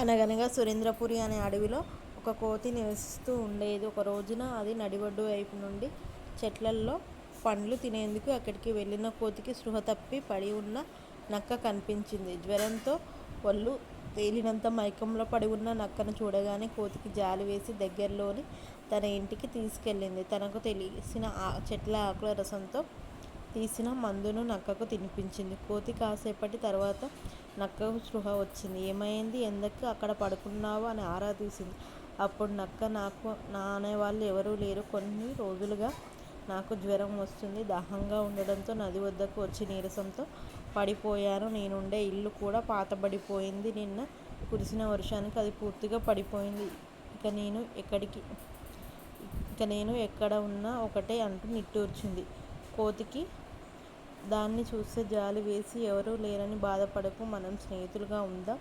అనగనగా సురేంద్రపురి అనే అడవిలో ఒక కోతి నివసిస్తూ ఉండేది. ఒక రోజున అది నడిబొడ్డు వైపు నుండి చెట్లల్లో పండ్లు తినేందుకు అక్కడికి వెళ్ళిన కోతికి స్పృహ తప్పి పడి ఉన్న నక్క కనిపించింది. జ్వరంతో ఒళ్ళు తేలినంత మైకంలో పడి ఉన్న నక్కను చూడగానే కోతికి జాలి వేసి దగ్గరలోని తన ఇంటికి తీసుకెళ్ళింది. తనకు తెలిసిన చెట్ల ఆకుల రసంతో తీసిన మందును నక్కకు తినిపించింది. కోతి కాసేపటి తర్వాత నక్కకు స్పృహ వచ్చింది. ఏమైంది ఎందుకు అక్కడ పడుకున్నావు? అని ఆరా తీసింది. అప్పుడు నక్క నాకు నా అనేవాళ్ళు ఎవరూ లేరు. కొన్ని రోజులుగా నాకు జ్వరం వస్తుంది దాహంగా ఉండడంతో నది వద్దకు వచ్చి నీరసంతో పడిపోయాను. నేనుండే ఇల్లు కూడా పాతబడిపోయింది. నిన్న కురిసిన వర్షానికి అది పూర్తిగా పడిపోయింది. ఇక నేను ఎక్కడ ఉన్నా ఒకటే అంటూ నిట్టూర్చింది. కోతికి దాన్ని చూస్తే జాలి వేసి ఎవరూ లేరని బాధపడకు. మనం స్నేహితులుగా ఉందా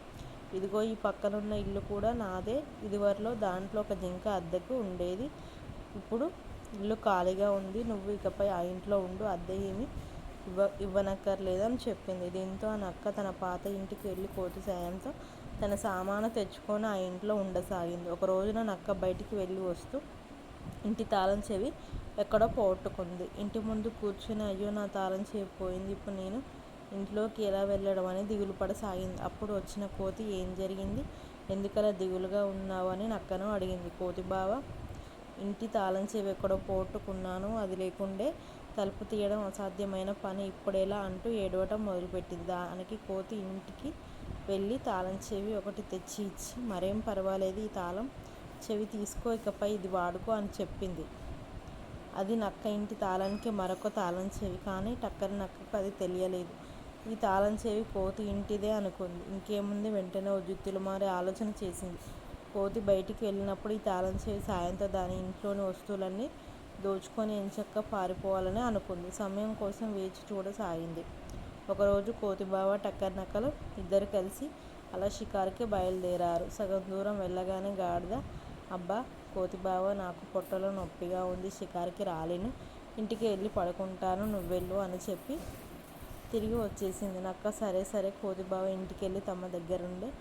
ఇదిగో ఈ పక్కనున్న ఇల్లు కూడా నాదే. ఇదివరలో దాంట్లో ఒక జింక అద్దెకు ఉండేది. ఇప్పుడు ఇల్లు ఖాళీగా ఉంది. నువ్వు ఇకపై ఆ ఇంట్లో ఉండు. అద్దె ఏమి ఇవ్వ ఇవ్వనక్కర్లేదని చెప్పింది. దీంతో ఆ నక్క తన పాత ఇంటికి వెళ్ళి కోతి సాయంతో తన సామాను తెచ్చుకొని ఆ ఇంట్లో ఉండసాగింది. ఒక రోజున నక్క బయటికి వెళ్ళి వస్తూ ఇంటి తాళం చెవి ఎక్కడో పోగొట్టుకుంది. ఇంటి ముందు కూర్చుని అయ్యో నా తాళం చెవి పోయింది. ఇప్పుడు నేను ఇంట్లోకి ఎలా వెళ్ళడం? అని దిగులు పడసాగింది అప్పుడు వచ్చిన కోతి ఏం జరిగింది? ఎందుకలా దిగులుగా ఉన్నావు? అని నక్కను అడిగింది. కోతి బావ ఇంటి తాళం చెవి ఎక్కడో పోగొట్టుకున్నాను. అది లేకుండే తలుపు తీయడం అసాధ్యమైన పని. ఇప్పుడేలా అంటూ ఏడవటం మొదలుపెట్టింది. దానికి కోతి ఇంటికి వెళ్ళి తాళం చెవి ఒకటి తెచ్చి ఇచ్చి మరేం పర్వాలేదు ఈ తాళం చెవి తీసుకో. ఇకపై ఇది వాడుకో అని చెప్పింది. అది నక్క ఇంటి తాళానికి మరొక తాళం చెవి. కానీ టక్కరి నక్కకు అది తెలియలేదు. ఈ తాళం చెవి కోతి ఇంటిదే అనుకుంది. ఇంకేముంది? వెంటనే ఉద్యుత్తులు మారి ఆలోచన చేసింది. కోతి బయటికి వెళ్ళినప్పుడు ఈ తాళం చెవి సాయంతో దాని ఇంట్లోని వస్తువులన్నీ దోచుకొని ఎంచక్క పారిపోవాలని అనుకుంది. సమయం కోసం వేచి చూడసాగింది. ఒకరోజు కోతిబావ, టక్కర్ నక్కలు ఇద్దరు కలిసి అలా షికారుకి బయలుదేరారు. సగం దూరం వెళ్ళగానే గాడిద అబ్బా కోతిబావ నాకు పొట్టలో నొప్పిగా ఉంది. షికారుకి రాలేను. ఇంటికి వెళ్ళి పడుకుంటాను. నువ్వెళ్ళు అని చెప్పి తిరిగి వచ్చేసింది. నక్క సరే సరే కోతిబావ ఇంటికెళ్ళి తమ దగ్గరుండే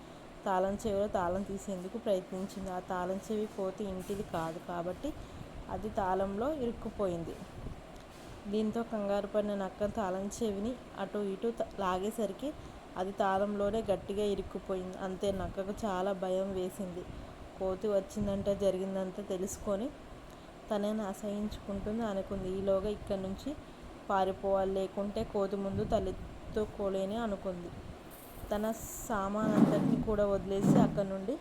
తాళం చెవిలో తాళం తీసేందుకు ప్రయత్నించింది. ఆ తాళం చెవి కోతి ఇంటిది కాదు కాబట్టి అది తాళంలో ఇరుక్కుపోయింది. దీంతో కంగారు పడిన నక్క తాళం చెవిని అటు ఇటు లాగేసరికి అది తాళంలోనే గట్టిగా ఇరుక్కుపోయింది. అంతే నక్కకు చాలా భయం వేసింది. కోతి వచ్చిందంటే జరిగిందంతా తెలుసుకొని తనని అసహించుకుంటుంది అనుకుంది. ఈలోగా ఇక్కడి నుంచి పారిపోవాలి. లేకుంటే కోతి ముందు తలెత్తుకోలేని అనుకుంది. తన సామానంతటినీ కూడా వదిలేసి అక్కడి నుండి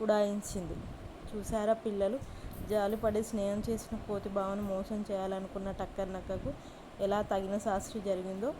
ఉడాయించింది. చూసారా పిల్లలు! జాలిపడి స్నేహం చేసిన కోతి భావన మోసం చేయాలనుకున్న టక్కర్ నక్కకు ఎలా తగిన శాస్త్రి జరిగిందో!